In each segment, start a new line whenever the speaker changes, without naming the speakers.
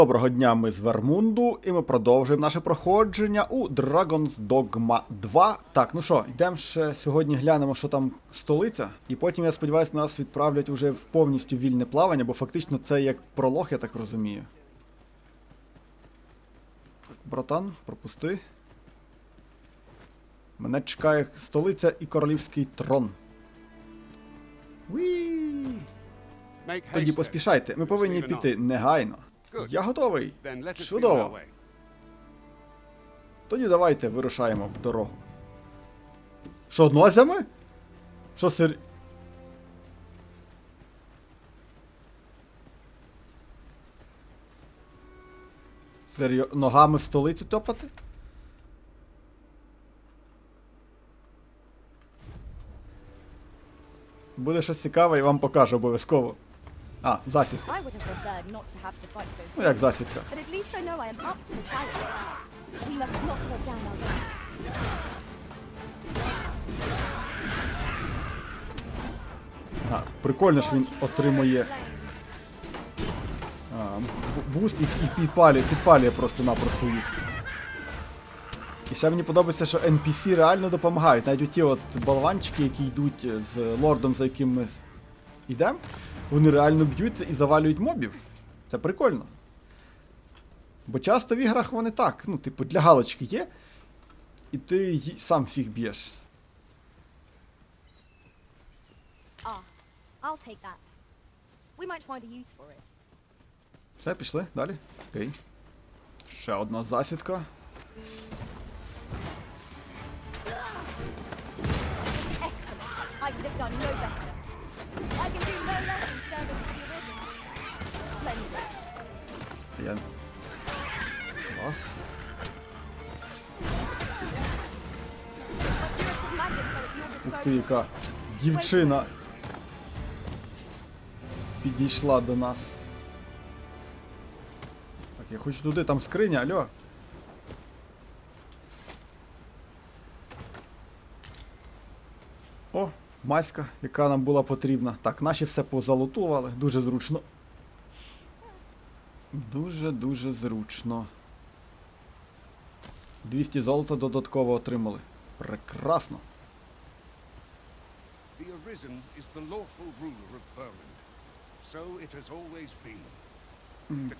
Доброго дня, ми з Вермунду, і ми продовжуємо наше проходження у Dragon's Dogma 2. Так, ну що, йдемо ще сьогодні глянемо, що там столиця, і потім, я сподіваюся, нас відправлять уже в повністю вільне плавання, бо фактично це як пролог, я так розумію. Так, братан, пропусти. Мене чекає столиця і королівський трон. Уі! Тоді поспішайте, ми повинні піти негайно. Я готовий. Чудово. Тоді давайте вирушаємо в дорогу. Що, нозями? Що сер... Серйо... Ногами в столицю топати? Буде щось цікаве і вам покажу обов'язково. А, засідка. Ну як засідка? А, прикольно, що він отримує а, буст і, і підпалює, підпалює просто-напросто їх. І ще мені подобається, що NPC реально допомагають. Навіть ті от болванчики, які йдуть з лордом, за яким ми йдемо, вони реально б'ються і завалюють мобів. Це прикольно. Бо часто в іграх вони так, ну, типу, для галочки є, і ти сам всіх б'єш. Все, пішли далі. Окей. Ще одна засідка.
I could have done no better.
Я. Клас. Ух ти, яка дівчина підійшла до нас. Так, я хочу туди, там скриня, алло. О, маська, яка нам була потрібна. Так, наші все позалутували, дуже зручно. Дуже-дуже зручно. 200 золота додатково отримали. Прекрасно.
The Arisen is the lawful ruler of Vermund. So it has always been.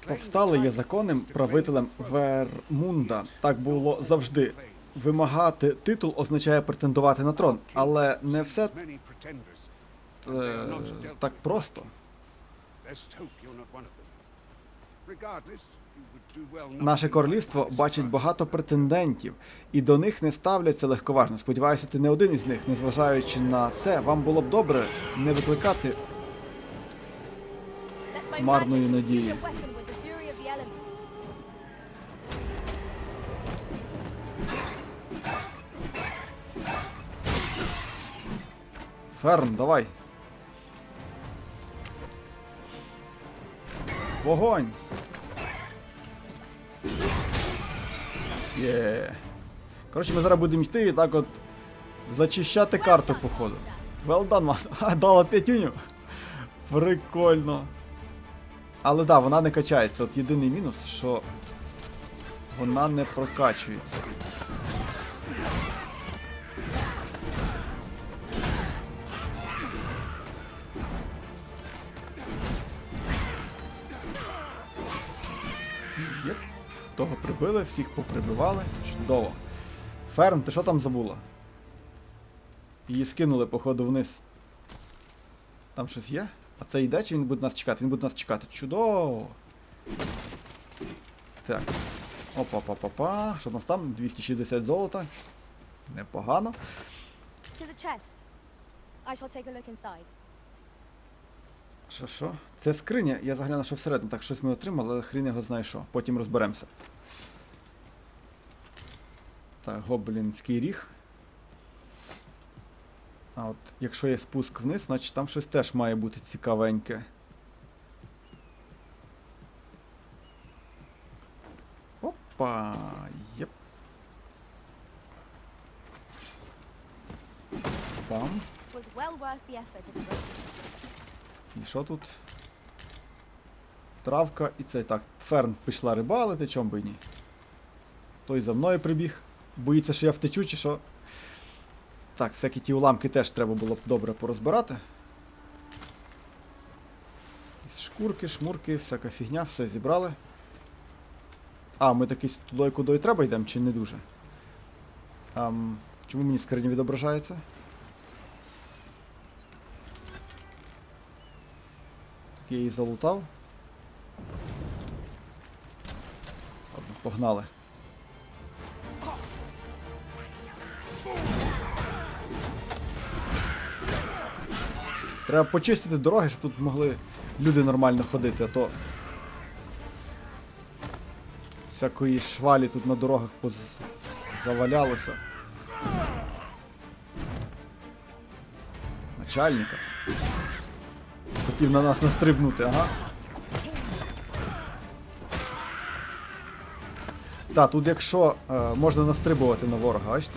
Повстали є законним правителем. Вермунда. Так було завжди. Вимагати титул означає претендувати на трон, але не все е, так просто. Наше королівство бачить багато претендентів, і до них не ставляться легковажно. Сподіваюся, ти не один із них. Незважаючи на це, вам було б добре не викликати Марної надії. Ферн, давай. Вогонь. Є. Коротше, ми зараз будемо йти і так от зачищати карту, походу. Well done, мас. А, дала п'ятюню. Прикольно. Але да, вона не качається. От єдиний мінус, що вона не прокачується. Того всіх поприбивали. Чудово. Ферм, ти що там забула? Її скинули, походу, вниз. Там щось є? А це йде чи він буде нас чекати? Він буде нас чекати. Чудово! Так. Опа-па-па-па. Що в нас там? 260 золота. Непогано. Що що? Це скриня, я загляну, що всередині. Так, щось ми отримали, але хрін його знає що. Потім розберемося. Так, гоблінський ріг. А от якщо є спуск вниз, значить там щось теж має бути цікавеньке. Опа! Єп. Бам. І що тут? Травка і цей так. Ферн пішла рибалити, чом би ні. Той за мною прибіг. Боїться, що я втечу, чи що. Так, всякі ті уламки теж треба було б добре порозбирати. Шкурки, шмурки, всяка фігня, все зібрали. А, ми таки туди, куди треба йдемо, чи не дуже? Ам, чому мені скриня відображається? Так я її залутав. Погнали. Треба почистити дороги, щоб тут могли люди нормально ходити, а то. Всякої швалі тут на дорогах поз... завалялося. Начальника. Хотів на нас настрибнути, ага. Так, тут якщо е, можна настрибувати на ворога, бачите?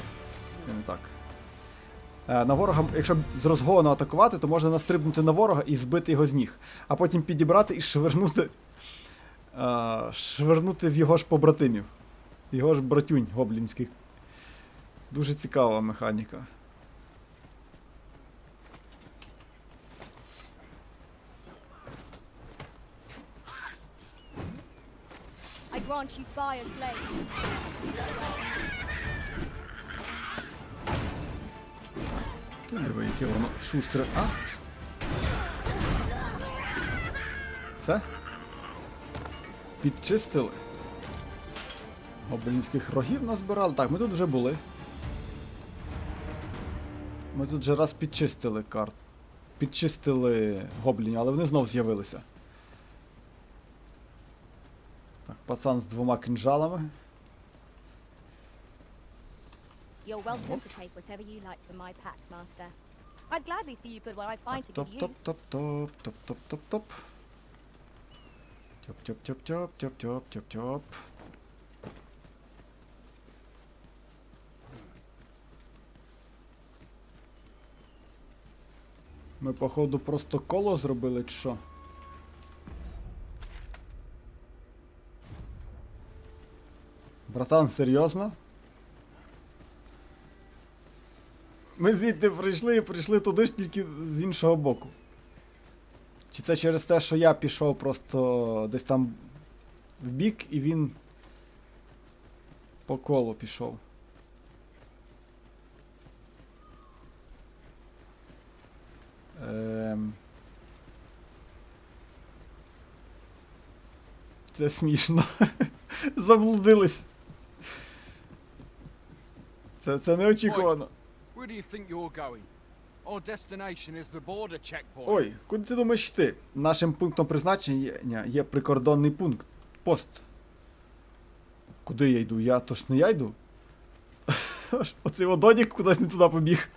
Не так. Е, на ворога, якщо з розгону атакувати, то можна настрибнути на ворога і збити його з ніг. А потім підібрати і швирнути. Е, швирнути в його ж побратимів. Його ж братюнь гоблінських. Дуже цікава механіка.
I grant you fire's blade.
Диви, яке воно шустре. А? Все? Підчистили. Гоблінських рогів назбирали. Так, ми тут вже були. Ми тут вже раз підчистили карт. Підчистили гоблінів, але вони знов з'явилися. Так, пацан з двома кинжалами.
You're welcome to take whatever you like from my pack, Master. I'd gladly see you put what I find to
Топ,
good
топ,
use.
топ, топ, топ, топ, топ, топ. Тьоп, тьоп, тьоп, тьоп, тьоп, тьоп, тьоп, тьоп. Ми, походу, просто коло зробили, чи що? Братан, серйозно? Ми звідти прийшли і прийшли туди ж тільки з іншого боку. Чи це через те, що я пішов просто десь там в бік і він по колу пішов. Ем... Це смішно. Заблудились. Це, це неочікувано.
Where do you think you're going? Our destination is the border checkpoint.
Ой, куди ти думаєш йти? Нашим пунктом призначення є прикордонний пункт. Пост. Куди я йду? Я то ж не я йду. Оцей водонік кудись не туди побіг.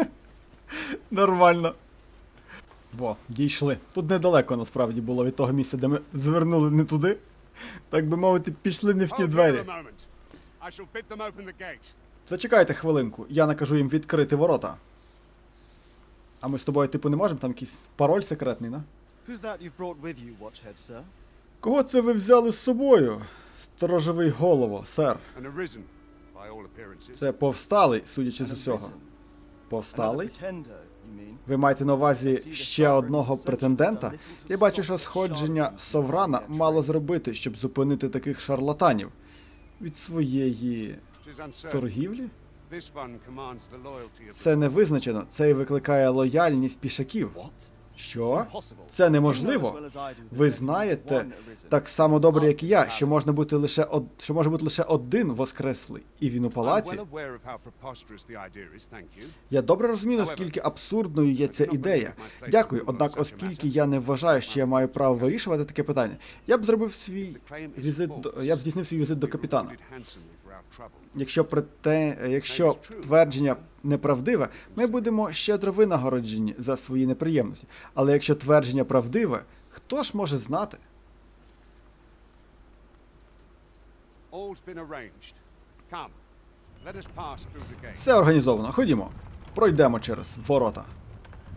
Нормально. Во, дійшли. Тут недалеко насправді було від того місця, де ми звернули не туди. Так би мовити, пішли не в ті двері.
I shall bid them open the gate.
Зачекайте хвилинку, я накажу їм відкрити ворота. А ми з тобою, типу, не можемо? Там якийсь пароль секретний,
sir?
Кого це ви взяли з собою? Сторожовий голово, сер. Це повсталий, судячи з усього. Повсталий? Ви маєте на увазі ще одного претендента? Я бачу, що сходження Соврана мало зробити, щоб зупинити таких шарлатанів від своєї. Торгівлі? Це не визначено. Це і викликає лояльність пішаків. Що? Це неможливо. Ви знаєте так само добре, як і я, що можна бути лише од... що може бути лише один воскреслий, і він у палаці. Я добре розумію, наскільки абсурдною є ця ідея. Дякую, однак, оскільки я не вважаю, що я маю право вирішувати таке питання, я б зробив свій візит до я б здійснив свій візит до капітана. Якщо прете... якщо твердження неправдиве, ми будемо щедро винагороджені за свої неприємності. Але якщо твердження правдиве, хто ж може знати? Все організовано. Ходімо. Пройдемо через ворота.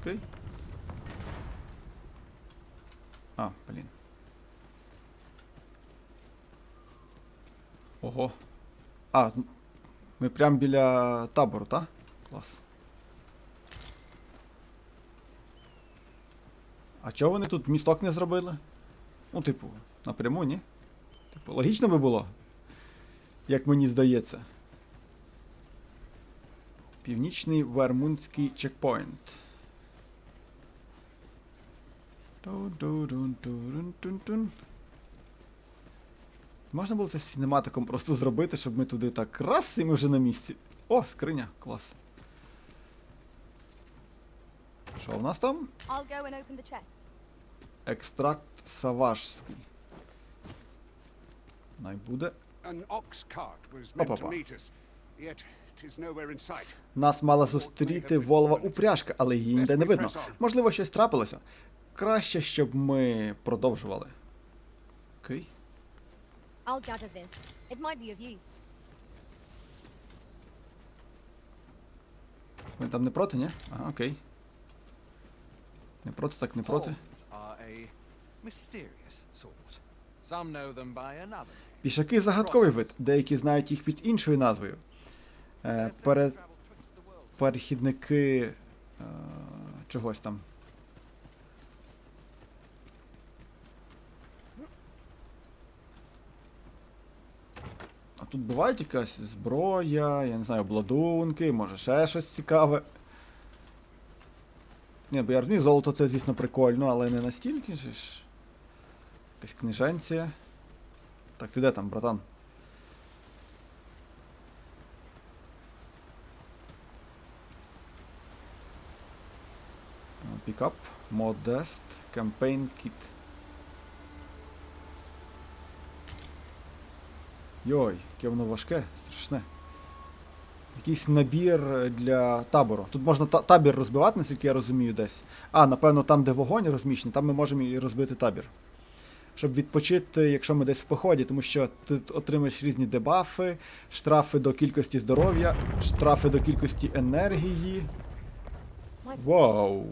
Окей? А, блін. Ого. А, ми прям біля табору, так? Клас. А чого вони тут місток не зробили? Ну, типу, напряму, ні? Типу, логічно би було. Як мені здається. Північний Вермунтський чекпоінт. Ту-ду-дун-ту-рун-тун-тун. Можна було це з синематиком просто зробити, щоб ми туди так раз і ми вже на місці. О, скриня, клас. Що в нас там? Екстракт саважський. Най буде.
An ox cart was meant to
Опа-па. Нас мала зустріти волова упряжка, але її ніде не видно. Можливо, щось трапилося. Краще, щоб ми продовжували. Окей.
I'll gather this. It might be of use.
Ви там не проти, ні? Ага, окей. Не проти, так не проти.
Horns are a mysterious sort. Some know them by another.
Пішаки загадковий вид, деякі знають їх під іншою назвою. Е, пере... Перехідники е, чогось там. Тут бувають якась зброя, я не знаю, обладунки, може ще щось цікаве. Ні, бо я розумію, золото це, звісно, прикольно, але не настільки ж. Якась книженція. Так, ти де там, братан? Пікап, Modest, Campaign Kit. Йой, яке воно важке, страшне. Якийсь набір для табору. Тут можна та- табір розбивати, наскільки я розумію, десь. А, напевно, там, де вогонь розміщений, там ми можемо і розбити табір. Щоб відпочити, якщо ми десь в поході, тому що ти отримаєш різні дебафи, штрафи до кількості здоров'я, штрафи до кількості енергії. Вау.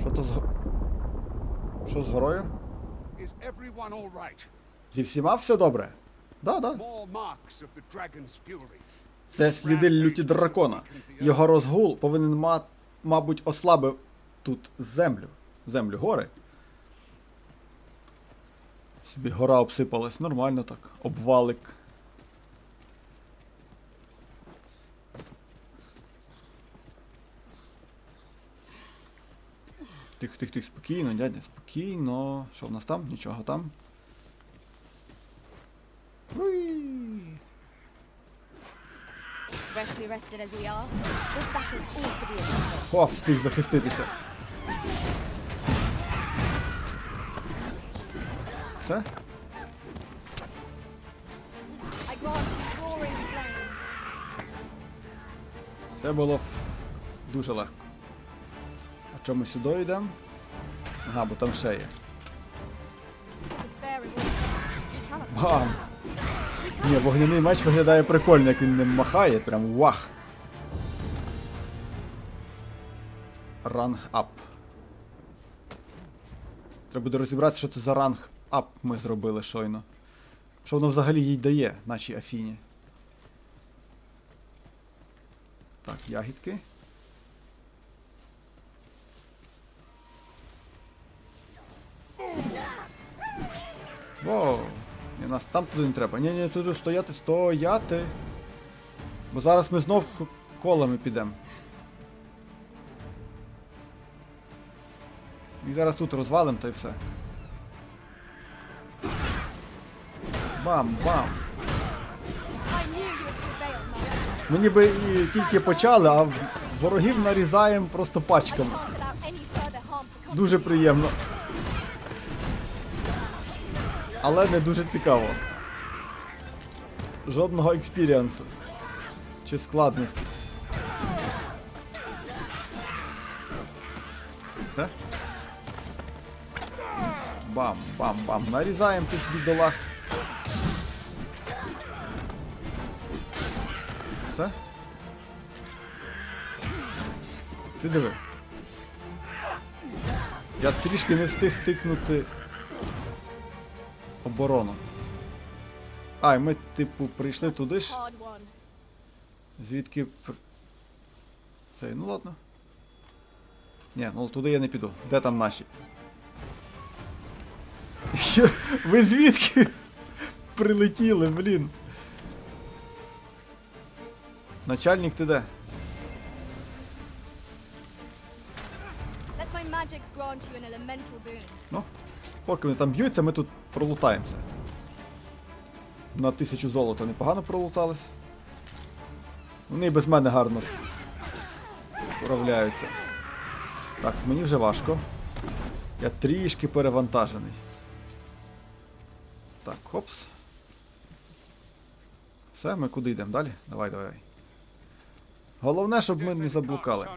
Що то з. Що з горою? Зі всіма все добре? Да, да. Це сліди люті дракона. Його розгул повинен ма... мабуть, ослабив тут землю. Землю гори. Собі гора обсипалась нормально так. Обвалик. Тихо, тихо, тихо, спокійно, дядя, спокійно. Що в нас там? Нічого там.
Battle.
О, встиг захиститися. Все? Це було дуже легко. А чому сюди йдемо? Ага, бо там ще є. Бам! Ні, вогняний меч виглядає прикольно, як він ним махає, прям вах. Ранг ап. Треба буде розібратися, що це за ранг ап ми зробили щойно. Що воно взагалі їй дає, нашій Афіні. Так, ягідки. Там туди не треба. Ні, ні, туди стояти, стояти. Бо зараз ми знов колами підемо. І зараз тут розвалим та й все. Бам, бам.
I knew you would prevail, my
Ми ніби і тільки почали, а ворогів нарізаємо просто пачками. Дуже приємно. Але не дуже цікаво. Жодного експіріансу. Чи складності. Все? Бам, бам, бам. Нарізаємо тих бідолах. Все? Ти диви. Я трішки не встиг тикнути оборону. А, і ми, типу, прийшли туди ж, звідки. пр- Цей, ну ладно. Ні, ну туди я не піду. Де там наші? Ви звідки? Прилетіли, блін. Начальник ти де? Ну, поки вони там б'ються, ми тут пролутаємося. На тисячу золота непогано пролутались. Вони і без мене гарно справляються. Так, мені вже важко. Я трішки перевантажений. Так, хопс. Все, ми куди йдемо? Далі? Давай, давай. Головне, щоб ми не заблукали.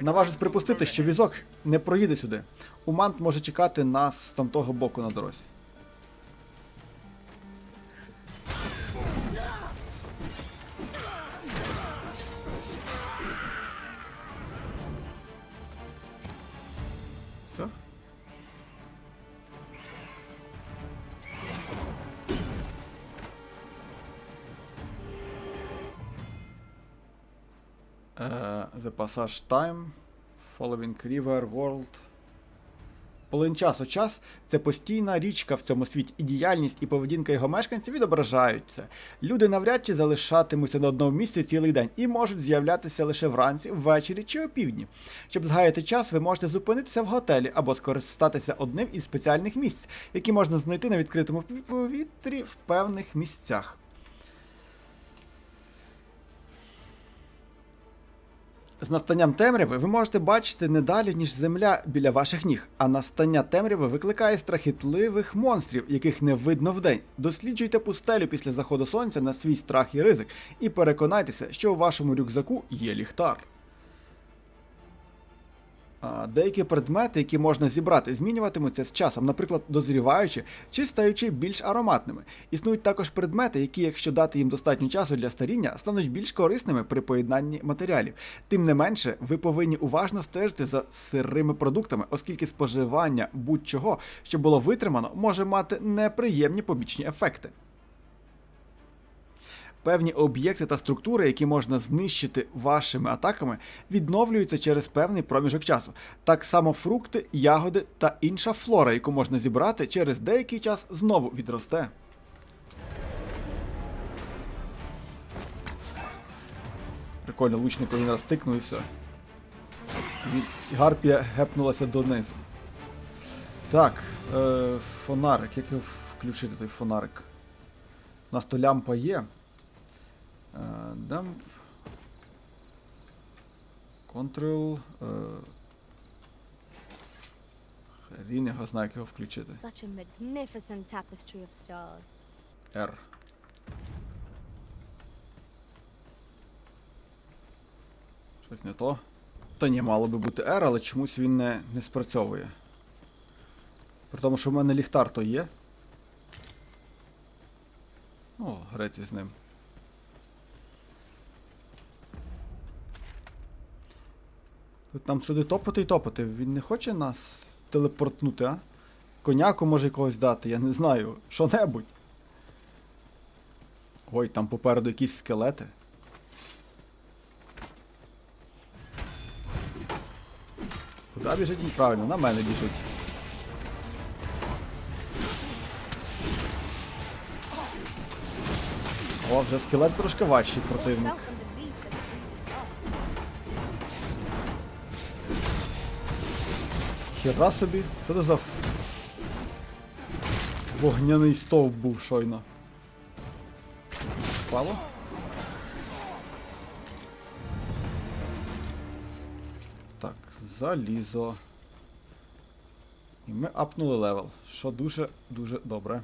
Наважить припустити, що візок не проїде сюди. Умант може чекати нас з тамтого боку на дорозі. Все? Uh, the passage time. Following River World. Половин часу час це постійна річка в цьому світі, і діяльність і поведінка його мешканців відображають це. Люди навряд чи залишатимуться на одному місці цілий день і можуть з'являтися лише вранці, ввечері чи опівдні. Щоб згаяти час, ви можете зупинитися в готелі або скористатися одним із спеціальних місць, які можна знайти на відкритому повітрі в певних місцях. З настанням темряви ви можете бачити не далі, ніж земля біля ваших ніг, а настання темряви викликає страхітливих монстрів, яких не видно вдень. Досліджуйте пустелю після заходу сонця на свій страх і ризик, і переконайтеся, що у вашому рюкзаку є ліхтар. Деякі предмети, які можна зібрати, змінюватимуться з часом, наприклад, дозріваючи чи стаючи більш ароматними. Існують також предмети, які, якщо дати їм достатньо часу для старіння, стануть більш корисними при поєднанні матеріалів. Тим не менше, ви повинні уважно стежити за сирими продуктами, оскільки споживання будь-чого, що було витримано, може мати неприємні побічні ефекти. Певні об'єкти та структури, які можна знищити вашими атаками, відновлюються через певний проміжок часу. Так само фрукти, ягоди та інша флора, яку можна зібрати, через деякий час знову відросте. Прикольно, лучник один раз тикнув і все. Гарпія гепнулася донизу. Так, е, фонарик. Як його включити той фонарик? У нас то лямпа є. Е, Дамп. Control. е, Хрін його знає, як його включити.
Such a magnificent tapestry of stars.
R. Щось не то. Та ні, мало би бути R, але чомусь він не, не спрацьовує. При тому, що в мене ліхтар то є. О, греці з ним. Тут нам сюди топати і топати. Він не хоче нас телепортнути, а? Коняку може якогось дати, я не знаю. Що-небудь. Ой, там попереду якісь скелети. Куди біжить він правильно? На мене біжить. О, вже скелет трошки важчий противник.
Success.
Собі. Що це за вогняний стовп був щойно? Впало? Так, залізо. І ми апнули левел, що дуже-дуже добре.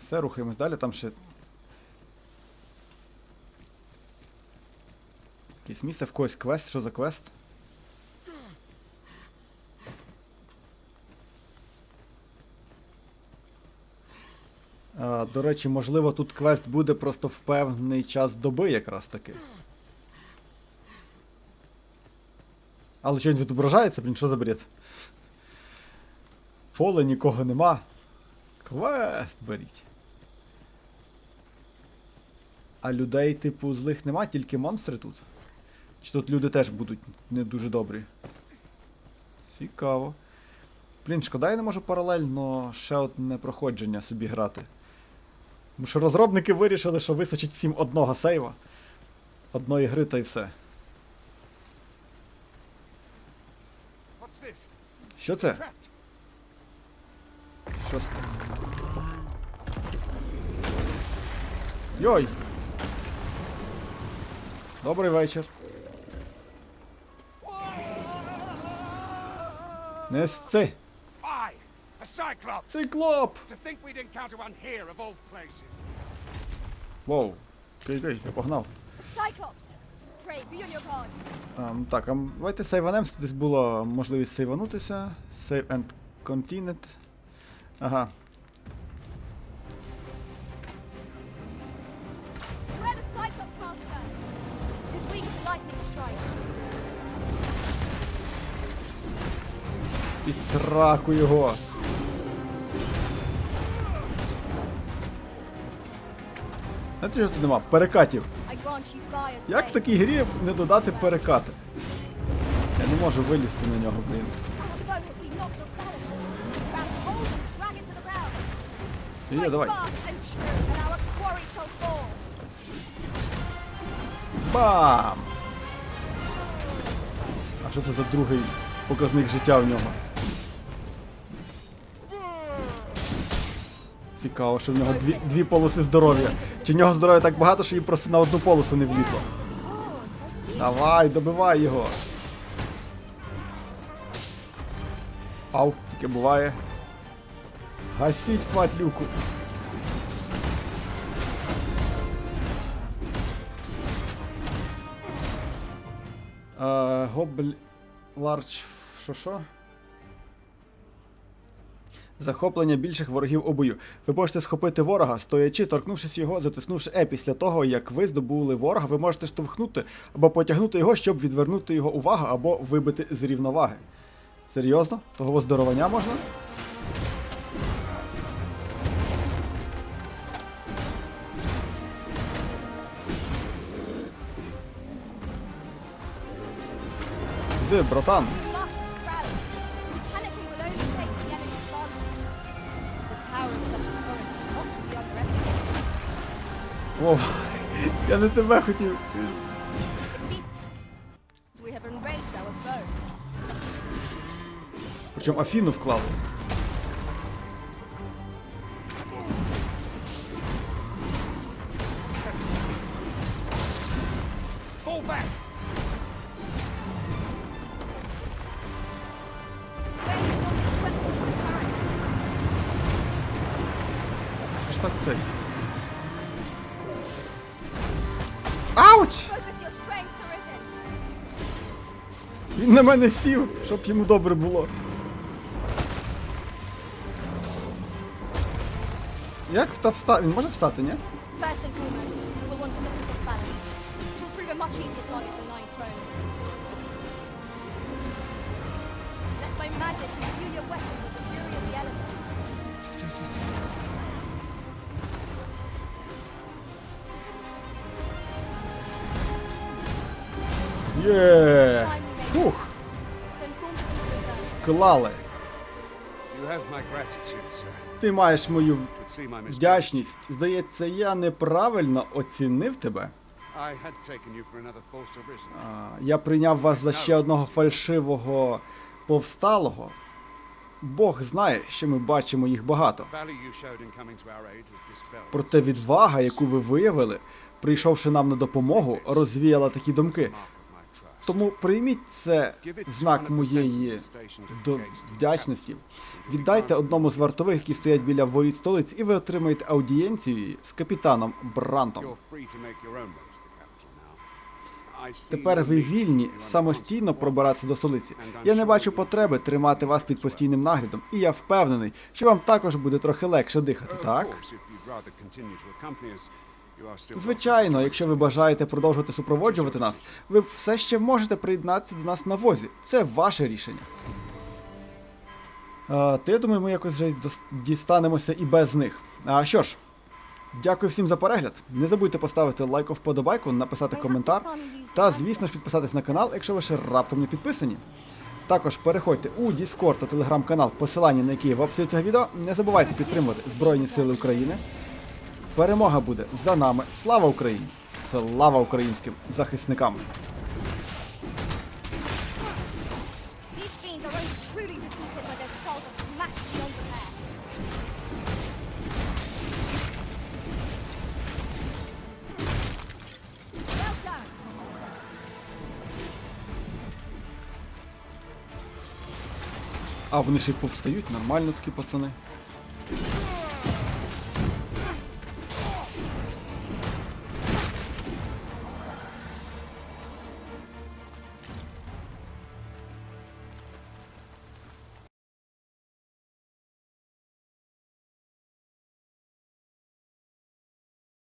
Все, рухаємось далі, там ще. Якесь місце в когось квест, що за квест? А, до речі, можливо, тут квест буде просто в певний час доби якраз таки. Але що він відображається, блін, що за бред? поле нікого нема. Квест беріть. А людей, типу, злих нема, тільки монстри тут. Чи тут люди теж будуть не дуже добрі? Цікаво. Блін, шкода, я не можу паралельно ще одне проходження собі грати. Тому що розробники вирішили, що вистачить всім одного сейва. Одної гри та й все. Що це? Що це? Йой! Добрий вечір. Не сци!
Cyclops.
Циклоп!
To think we'd encounter one here of all places.
Воу. Окей, окей, я погнав.
Cyclops! Pray, be on your guard.
А, ну так, а м- давайте сейванем. Десь була можливість сейванутися. Save and continue. Ага.
Where the Cyclops master? Tis weak to lightning strike.
Під сраку його. Знаєте, що тут нема? Перекатів. Як в такій грі не додати перекати? Я не можу вилізти на нього, блін. Є, давай. Бам! А що це за другий показник життя в нього? Цікаво, що в нього дві, дві полоси здоров'я. Чи в нього здоров'я так багато, що їм просто на одну полосу не влізло? Давай, добивай його. Ау, таке буває. Гасіть патлюку. Е, Гобль... Ларч... Що? Захоплення більших ворогів у бою. Ви можете схопити ворога, стоячи, торкнувшись його, затиснувши Е. Після того, як ви здобули ворога, ви можете штовхнути або потягнути його, щоб відвернути його увагу, або вибити з рівноваги. Серйозно? Того оздоровання можна? Іди, братан. О, я не тебе хотів. Причому Афіну вклали. Мене сів, щоб йому добре було. Як встав встати? Він може встати, ні?
First and foremost, we'll want to look at balance. It will prove a much easier target than lying prone. Let my magic imbue your weapon with the fury of the elements.
Є!
Sir.
Ти маєш мою вдячність. Здається, я неправильно оцінив тебе. Я прийняв вас за ще одного фальшивого повсталого. Бог знає, що ми бачимо їх багато. Проте відвага, яку ви виявили, прийшовши нам на допомогу, розвіяла такі думки.
Mark of my trust.
Тому прийміть це в знак моєї до вдячності. Віддайте одному з вартових, які стоять біля воріт столиці, і ви отримаєте аудієнцію з капітаном Брантом. Тепер ви вільні самостійно пробиратися до столиці. Я не бачу потреби тримати вас під постійним наглядом, і я впевнений, що вам також буде трохи легше дихати, так? Звичайно, якщо ви бажаєте продовжувати супроводжувати нас, ви все ще можете приєднатися до нас на возі. Це ваше рішення. Е, то я думаю, ми якось вже дістанемося і без них. А що ж, дякую всім за перегляд. Не забудьте поставити лайк вподобайку, написати коментар. Та, звісно ж, підписатись на канал, якщо ви ще раптом не підписані. Також переходьте у Discord та Telegram канал, посилання на які в описі цього відео. Не забувайте підтримувати Збройні Сили України. Перемога буде за нами. Слава Україні! Слава українським захисникам! А вони ще й повстають, нормально такі пацани.